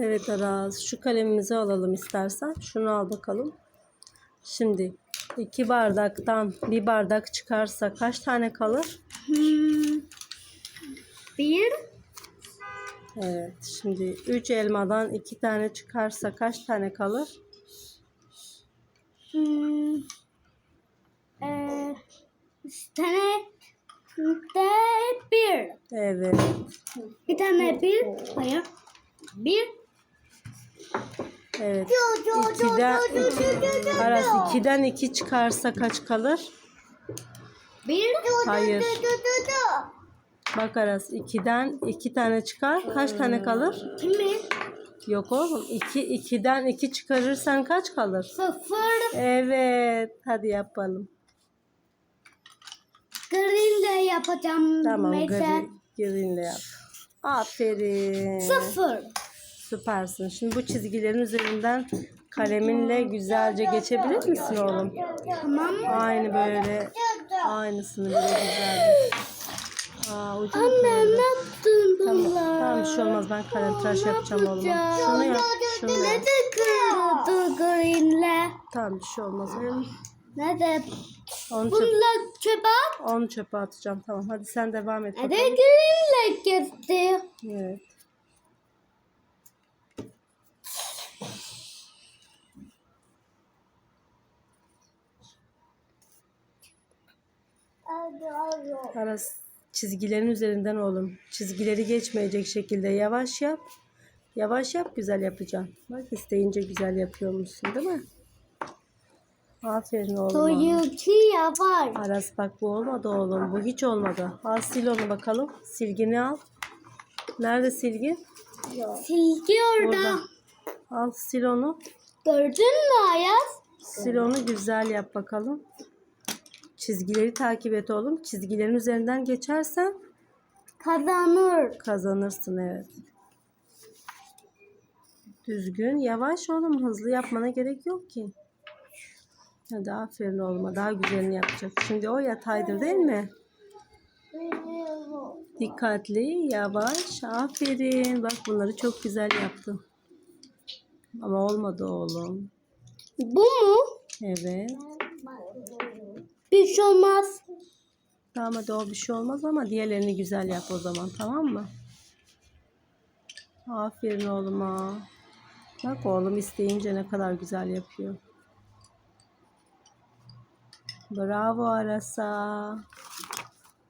Evet Aras, şu kalemimizi alalım istersen. Şunu al bakalım. Şimdi iki bardaktan bir bardak çıkarsa kaç tane kalır? Hmm. Bir. Evet, şimdi üç elmadan iki tane çıkarsa kaç tane kalır? Hmm. Üç tane de bir. Evet, Bir tane bir. Hayır. Bir. Evet. İkiden, iki, Aras ikiden iki çıkarsa kaç kalır? Bir. Hayır. Bak Aras, ikiden iki tane çıkar, kaç tane kalır? Kimi? Yok oğlum, iki, ikiden iki çıkarırsan kaç kalır? Sıfır. Evet, hadi yapalım. Green de yapacağım. Tamam, Mesela. gri, greenle yap. Aferin. Sıfır. Süpersin. Şimdi bu çizgilerin üzerinden kaleminle güzelce geçebilir misin oğlum? Tamam. Aynı böyle, aynısını böyle güzelce. Aa, ucu Anne ne yaptın Tamam, bunlar? tamam bir şey olmaz. Ben kalem tıraş yapacağım oğluma. Şunu yap, şunu Ne yap. de kırdı greenle? Tamam bir şey olmaz. oğlum. Ne de Onu, çöp, bunlar çöpe at. onu çöpe atacağım. Tamam hadi sen devam et Ne de bakalım. greenle gitti. Evet. Aras çizgilerin üzerinden oğlum. Çizgileri geçmeyecek şekilde yavaş yap. Yavaş yap güzel yapacaksın. Bak isteyince güzel yapıyormuşsun değil mi? Aferin oğlum. Toyuki yapar. Aras bak bu olmadı oğlum. Bu hiç olmadı. Al sil onu bakalım. Silgini al. Nerede silgi? Silgi orada. Burada. Al sil onu. Gördün mü Ayaz? Sil onu güzel yap bakalım. Çizgileri takip et oğlum. Çizgilerin üzerinden geçersen Kazanır. kazanırsın evet. Düzgün, yavaş oğlum. Hızlı yapmana gerek yok ki. Hadi aferin oğluma. Daha güzelini yapacak. Şimdi o yataydır değil mi? Dikkatli, yavaş. Aferin. Bak bunları çok güzel yaptın. Ama olmadı oğlum. Bu mu? Evet. Bir şey olmaz. Tamam hadi o bir şey olmaz ama diğerlerini güzel yap o zaman tamam mı? Aferin oğluma. Bak oğlum isteyince ne kadar güzel yapıyor. Bravo Arasa.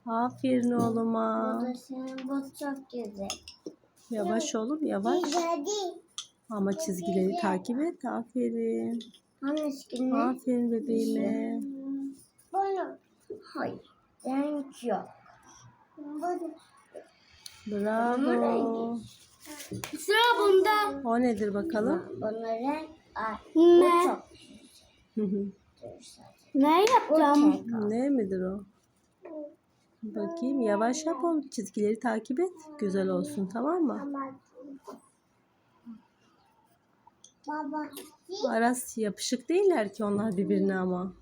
Aferin oğluma. Senin bu çok güzel. Yavaş oğlum yavaş. Güzel Ama çizgileri takip et. Aferin. Aferin bebeğime. Hayır. Renk yok. Bravo. Sıra bunda. O nedir bakalım? Bunların ne? ne yapacağım? Ne midir o? Bakayım yavaş yap oğlum. Çizgileri takip et. Güzel olsun tamam mı? Baba. Aras yapışık değiller ki onlar birbirine ama.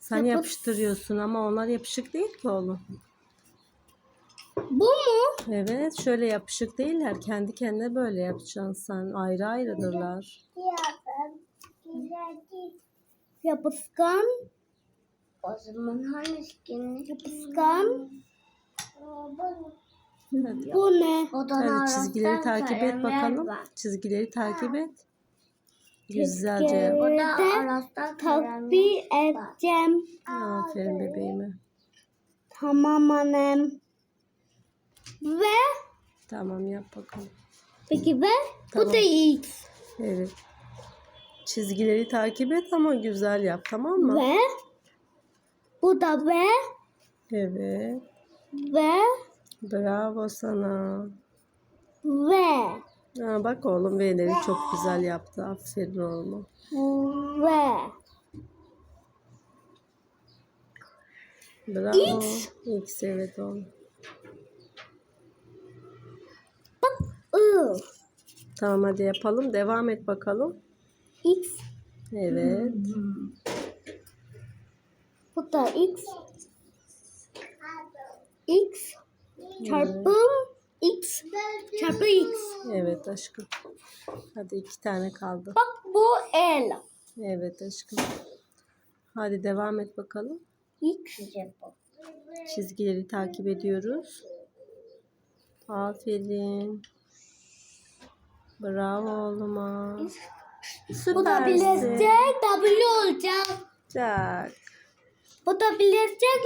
Sen Yapış- yapıştırıyorsun ama onlar yapışık değil ki oğlum. Bu mu? Evet şöyle yapışık değiller. Kendi kendine böyle yapacaksın sen. Ayrı ayrıdırlar. Yapışkan. O zaman hangisini? Yapışkan. Bu ne? Hadi çizgileri takip et bakalım. Çizgileri takip et. Güzelce yap. Çizgileri takip edeceğim. Aferin bebeğime. Tamam annem. Ve Tamam yap bakalım. peki ve Tamam. bu da X. Evet. Çizgileri takip et ama güzel yap tamam mı? Ve bu da ve Evet. ve Bravo sana. ve Ha, bak oğlum V'leri çok güzel yaptı. Aferin oğlum. ve Bravo. X evet oğlum. I. Tamam hadi yapalım. Devam et bakalım. X. Evet. Bu da X. X çarpı X çarpı X. Evet aşkım. Hadi iki tane kaldı. Bak bu L. Evet aşkım. Hadi devam et bakalım. X çarpı. Çizgileri takip ediyoruz. Aferin. Bravo oğluma. Bu da Süpersin. birleşecek W olacak. Çak. Bu da birleşecek